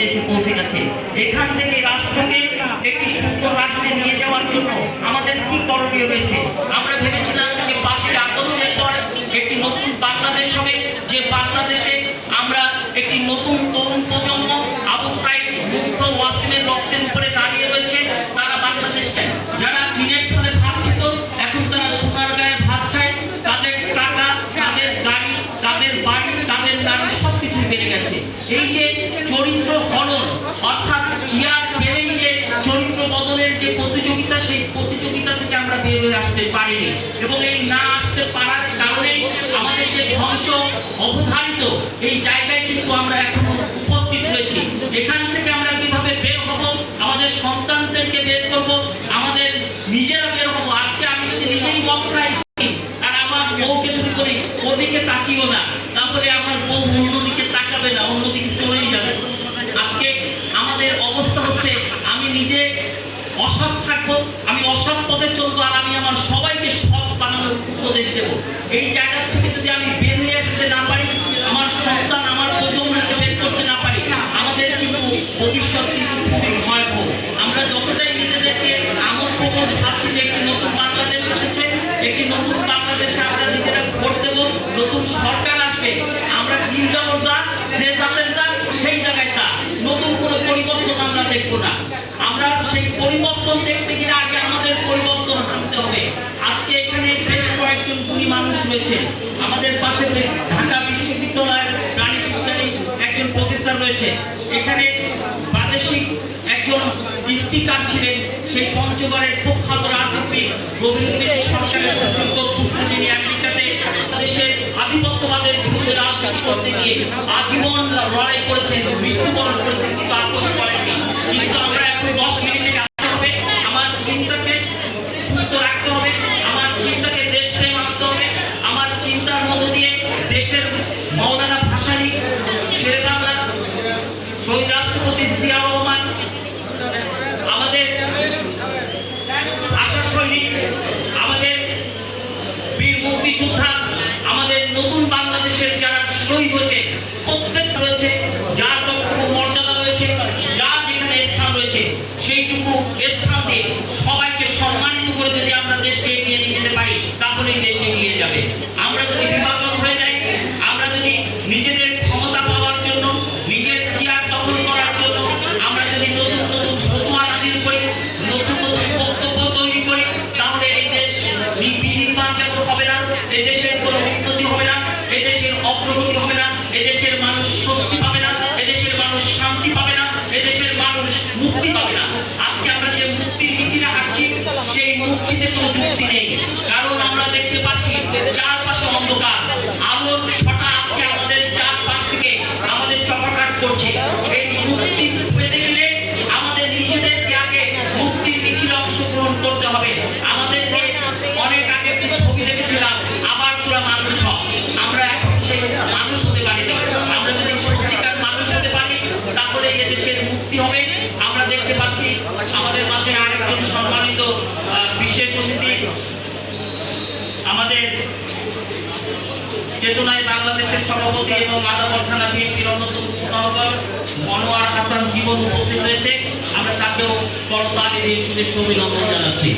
পর্যায়ে এসে পৌঁছে গেছে। এখান থেকে রাষ্ট্রকে একটি সুন্দর রাষ্ট্রে নিয়ে যাওয়ার জন্য আমাদের কি করণীয় রয়েছে এই চরিত্র হনন অর্থাৎ চেয়ার পেলেই যে চরিত্র বদলের যে প্রতিযোগিতা, সেই প্রতিযোগিতা থেকে আমরা বের হয়ে আসতে পারিনি। এবং এই না আসতে পারার কারণেই আমাদের যে ধ্বংস অবধারিত এই জায়গায় কিন্তু আমরা এই জায়গা থেকে যদি আমি বের হয়ে আসতে না পারি, আমার সন্তান, আমার প্রজন্মকে বের করতে না পারি, আমাদের কিন্তু ভবিষ্যৎ কিন্তু খুবই ভয়াবহ। আমরা যতটাই নিজেদেরকে আমল প্রবণ ভাবছি যে একটি নতুন বাংলাদেশ এসেছে একটি নতুন বাংলাদেশে আমরা নিজেরা ভোট দেবো, নতুন সরকার আসবে, আমরা দিন যাব যা, যে যাদের যা, সেই জায়গায় তা। নতুন কোনো পরিবর্তন আমরা দেখব না। আমরা সেই পরিবর্তন দেখতে গেলে রয়েছে। আমাদের পাশে ঢাকা বিশ্ববিদ্যালয়ের প্রাণী বিজ্ঞানী একজন প্রফেসর রয়েছে। এখানে প্রাদেশিক একজন স্পিকার ছিলেন, সেই পঞ্চগড়ের প্রখ্যাত রাজনীতি রবীন্দ্র সরকারের কোর্ট পুস্তক যিনি আমেরিকাতে দেশের আধিপত্যবাদের বিরুদ্ধে রাজনীতি করতে গিয়ে আজীবন লড়াই করেছেন, মৃত্যুবরণ করেছেন, কিন্তু আপোষ করেননি। কিন্তু আমরা এখন দশ আমরা যদি নতুন নতুন বক্তব্য তৈরি করি, তাহলে এই দেশ হবে না এই কোনো উন্নতি হবে না এই অগ্রগতি হবে না এই মানুষ স্বস্তি পাবে না এই দেশের মানুষ শান্তি পাবে না এই দেশের মানুষ মুক্তি পাবে চেতনায় বাংলাদেশের সভাপতি এবং মাদাবর থানা বিএনপির অন্যতম সহকার মনোয়ার হাসান জীবন উপস্থিত হয়েছে। আমরা তাকেও করতালি দিয়ে শুভেচ্ছা অভিনন্দন জানাচ্ছি।